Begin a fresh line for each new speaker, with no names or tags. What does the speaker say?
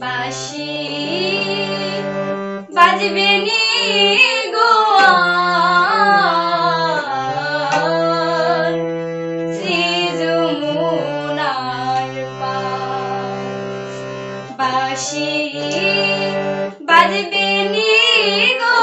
বাসি বাজবে নি গো বাসি বাজবে নি গো